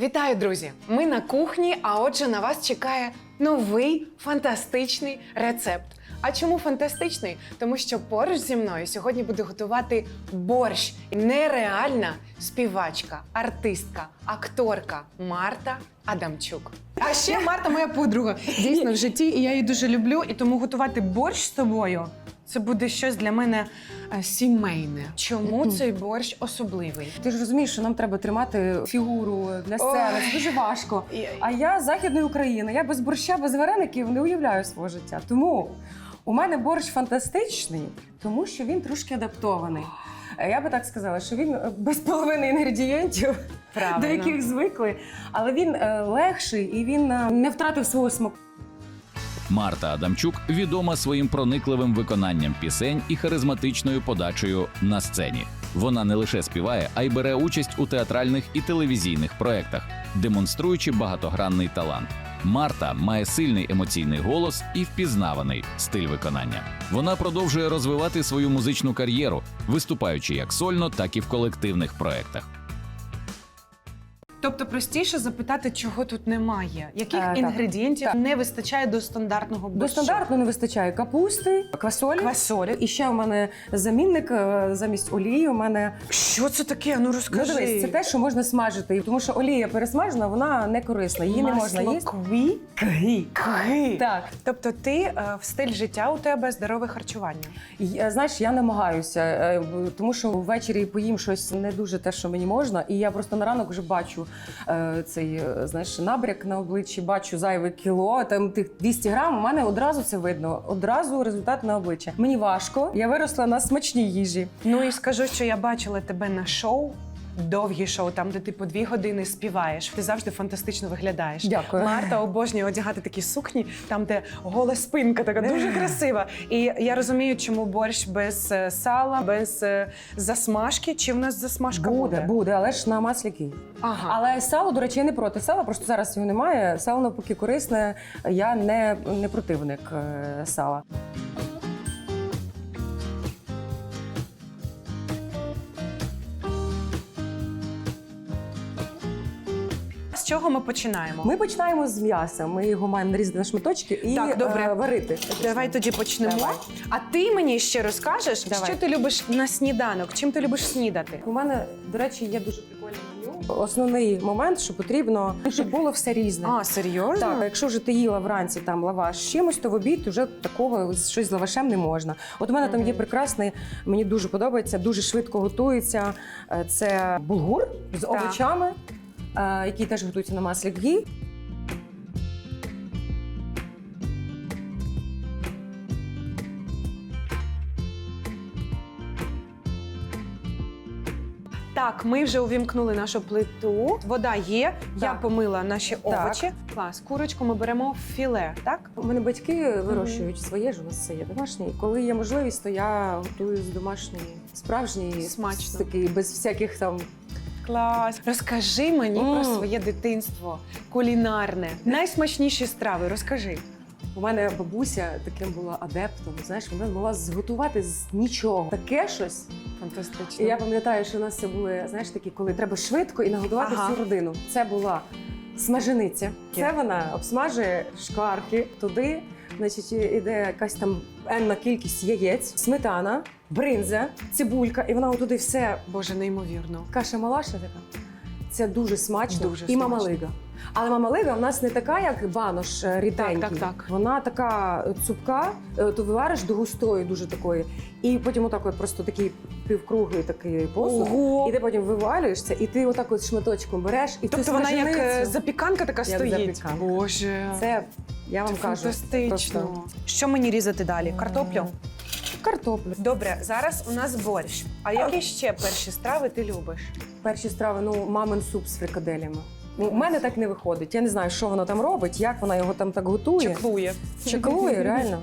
Вітаю, друзі! Ми на кухні, а отже, на вас чекає новий фантастичний рецепт. А чому фантастичний? Тому що поруч зі мною сьогодні буде готувати борщ. Нереальна співачка, артистка, акторка Марта Адамчук. А ще Марта моя подруга. Дійсно в житті, і я її дуже люблю. І тому готувати борщ з тобою це буде щось для мене е, сімейне. Чому цей борщ особливий? Ти ж розумієш, що нам треба тримати фігуру для сцени. Це дуже важко. І- А я з західної України. Я без борща, без вареників не уявляю свого життя. Тому у мене борщ фантастичний, тому що він трошки адаптований. Е, Я би так сказала, що він е, без половини інгредієнтів, Правильно. до яких звикли, але він е, легший і він е, не втратив свого смаку. Марта Адамчук відома своїм проникливим виконанням пісень і харизматичною подачею на сцені. Вона не лише співає, а й бере участь у театральних і телевізійних проєктах, демонструючи багатогранний талант. Марта має сильний емоційний голос і впізнаваний стиль виконання. Вона продовжує розвивати свою музичну кар'єру, виступаючи як сольно, так і в колективних проєктах. Тобто простіше запитати, чого тут немає, яких Е, так. інгредієнтів Так. не вистачає до стандартного борщу? До стандартно не вистачає капусти, квасолі. Квасолі. І ще у мене замінник е, замість олії. У мене Що це таке? Ну Ну, розкажи. дивись, це те, що можна смажити, тому що олія пересмажена, вона не корисна, її не можна Масло їсти. кві? Кги. Кги. Так. Тобто ти е, в стиль життя у тебе здорове харчування. І, е, знаєш, я намагаюся, е, б- тому що ввечері поїм щось не дуже те, що мені можна, і я просто на ранок вже бачу цей е, знаєш, набряк на обличчі, бачу зайве кіло, там тих 200 грам. У мене одразу це видно. Одразу результат на обличчя. Мені важко. Я виросла на смачній їжі. Ну і скажу, що я бачила тебе на шоу. Довгі шоу, там, де ти по дві години співаєш. Ти завжди фантастично виглядаєш. Дякую. Марта обожнює одягати такі сукні, там, де гола спинка, така дуже красива. І я розумію, чому борщ без е, сала, без е, засмажки. Чи в нас засмажка буде? Буде, буде, але ж на маслі Київ. Ага. Але сало, до речі, я не проти сала, просто зараз його немає. Сало навпаки корисне. Я не, не противник е, сала. З чого ми починаємо? Ми починаємо з м'яса. Ми його маємо нарізати на шматочки і Так, добре. е, варити. Давай тоді почнемо. Давай. А ти мені ще розкажеш, Давай. що ти любиш на сніданок? Чим ти любиш снідати? У мене, до речі, є дуже прикольне меню. Основний момент, що потрібно, щоб було все різне. А, серйозно? Так, якщо вже ти їла вранці там лаваш з чимось, то в обід вже такого щось з лавашем не можна. От у мене там є прекрасний, мені дуже подобається, дуже швидко готується. Е, Це булгур з Так. овочами, який теж готується на маслі гі. Так, ми вже увімкнули нашу плиту. Вода є. Я Так. помила наші Так. овочі. Клас. Курочку ми беремо в філе, так? У мене батьки вирощують своє ж у нас все є домашнє. І Коли є можливість, то я готую з домашньої, справжньої, Смачно. такий, без всяких там Клас. Розкажи мені Мм. про своє дитинство кулінарне. Найсмачніші страви. Розкажи. У мене бабуся таким була адептом. Знаєш, вона могла зготувати з нічого таке щось. Фантастично. І я пам'ятаю, що у нас це були, знаєш, такі, коли треба швидко і нагодувати Ага. всю родину. Це була смажениця. Це вона обсмажує шкварки туди. Значить, іде якась там енна кількість яєць, сметана, бринза, цибулька, і вона туди все Боже, неймовірно. каша малаша така. Це дуже смачно Дуже і смачно. мамалига. Але мамалига в нас не така, як банош е, ріденький. Так, так, так. Вона така цупка, е, то вивариш до густої, дуже такої. І потім отак от просто такий півкруглий такий посуд. Ого! І ти потім вивалюєш це, і ти отак от шматочком береш і Тобто цю вона як е, запіканка така Як стоїть. запіканка. Боже. Це я вам кажу. Фантастично. просто. Що мені різати далі? Картоплю? Картоплю. Добре, зараз у нас борщ. А які ще перші страви ти любиш? Перші страви, ну, мамин суп з фрикаделями. Ну, У мене так не виходить. Я не знаю, що вона там робить, як вона його там так готує. Чеклує. Чеклує, реально.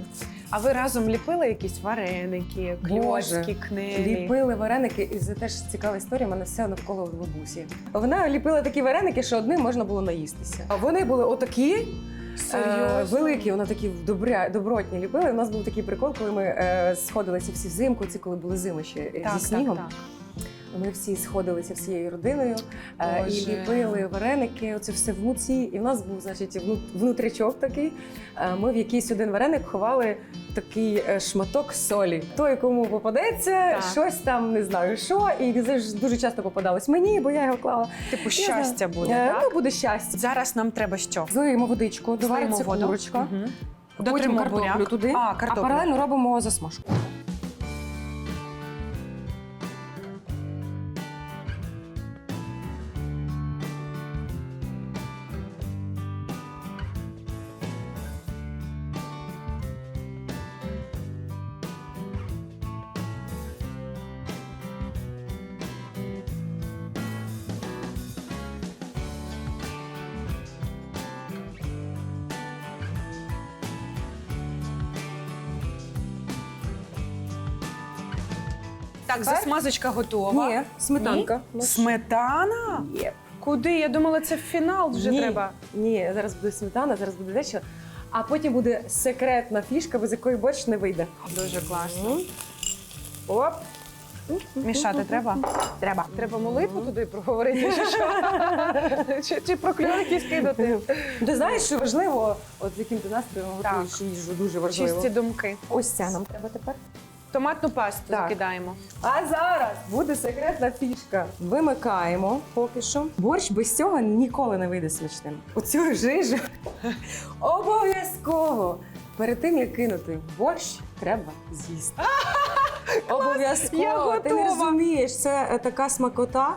А ви разом ліпили якісь вареники, кльошки, кнелі? Ліпили вареники, і це теж цікава історія. У мене все навколо бабусі. Вона ліпила такі вареники, що одним можна було наїстися. А вони були отакі. Е, великі, вона такі добря, добротні ліпили. У нас був такий прикол, коли ми е, сходилися всі взимку, це коли були зими ще е, Так, зі снігом. так, так. Ми всі сходилися всією родиною е, і ліпили вареники. Оце все в муці. І в нас був, значить, вну- внутрячок такий. Е, Ми в якийсь один вареник ховали такий е, шматок солі. Той, кому попадеться, Так. щось там не знаю що. І це ж дуже часто попадалось мені, бо я його клала. Типу Я знаю. Е, Ну, буде щастя. Зараз нам треба що? Злиємо водичку, довариться курочка. Мгм. Потім картоплю туди, А, а паралельно робимо засмажку. Так, засмазочка готова. Ні, сметанка. Ні? Сметана? Є. Куди? Я думала, це в фінал вже Ні. треба. Ні, зараз буде сметана, зараз буде дещо. А потім буде секретна фішка, без якої борщ не вийде. Дуже класно. Оп. Мішати треба? Треба. Треба молитву туди проговорити, чи що? Чи, чи прокльонки скидати? Ти знаєш, що важливо, от з яким ти настроєм Так. готуєш їжу, дуже важливо. Чисті думки. Ось це нам треба тепер. Томатну пасту Так. закидаємо. А зараз буде секретна фішка. Вимикаємо поки що. Борщ без цього ніколи не вийде смачним. Оцю жижу обов'язково. Перед тим як кинути борщ, треба з'їсти. Обов'язково. Я Ти не готова. розумієш, це е, така смакота.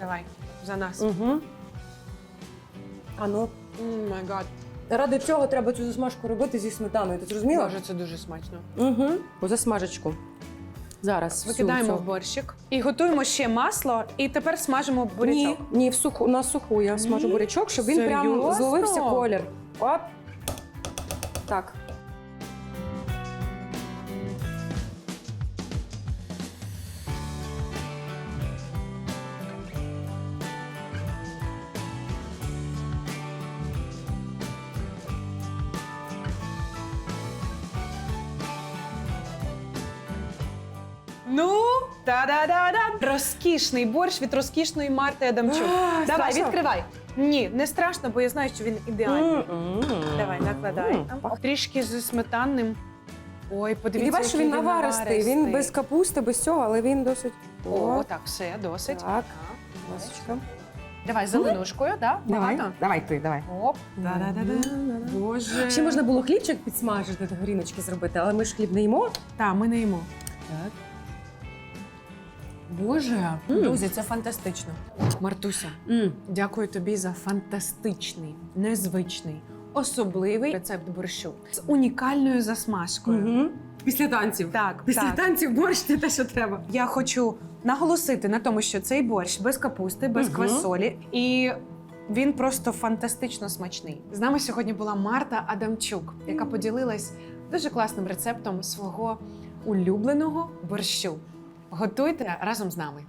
Давай, за нас. Угу. А ну, О май гад. Ради цього треба цю засмажку робити зі сметаною. Ти зрозуміла? Боже, це дуже смачно. Угу. У засмажечку. Зараз. Викидаємо в борщик. І готуємо ще масло, і тепер смажимо бурячок. Ні, ні, в суху, на суху я смажу бурячок, щоб він прямо Серйозно? зловився колір. Оп. Так. Ну, та-да-да-да. Розкішний борщ від розкішної Марти Адамчук. Давай, страшно? відкривай. Ні, не страшно, бо я знаю, що він ідеальний. Давай, накладай. Трішки з сметанним. Ой, подивіться, ти бачиш, що який він наваристий. Він без капусти, без цього, але він досить. О, так, все, досить. Так. Ласочка. Давай зеленушкою, да? Давай. Багато? Давай ти, давай. Оп. Да-да-да-да. Боже. Ще можна було хлібчик підсмажити, горіночки зробити, але ми ж хліб не їмо. Так, ми не їмо. Так. Боже, друзі, це фантастично. Мартуся, дякую тобі за фантастичний, незвичний, особливий рецепт борщу з унікальною засмажкою. Угу. Після танців. Так, Після так. танців борщ це те, що треба. Я хочу наголосити на тому, що цей борщ без капусти, без Мгм. квасолі, і він просто фантастично смачний. З нами сьогодні була Марта Адамчук, яка поділилась дуже класним рецептом свого улюбленого борщу. Готуйте разом з нами.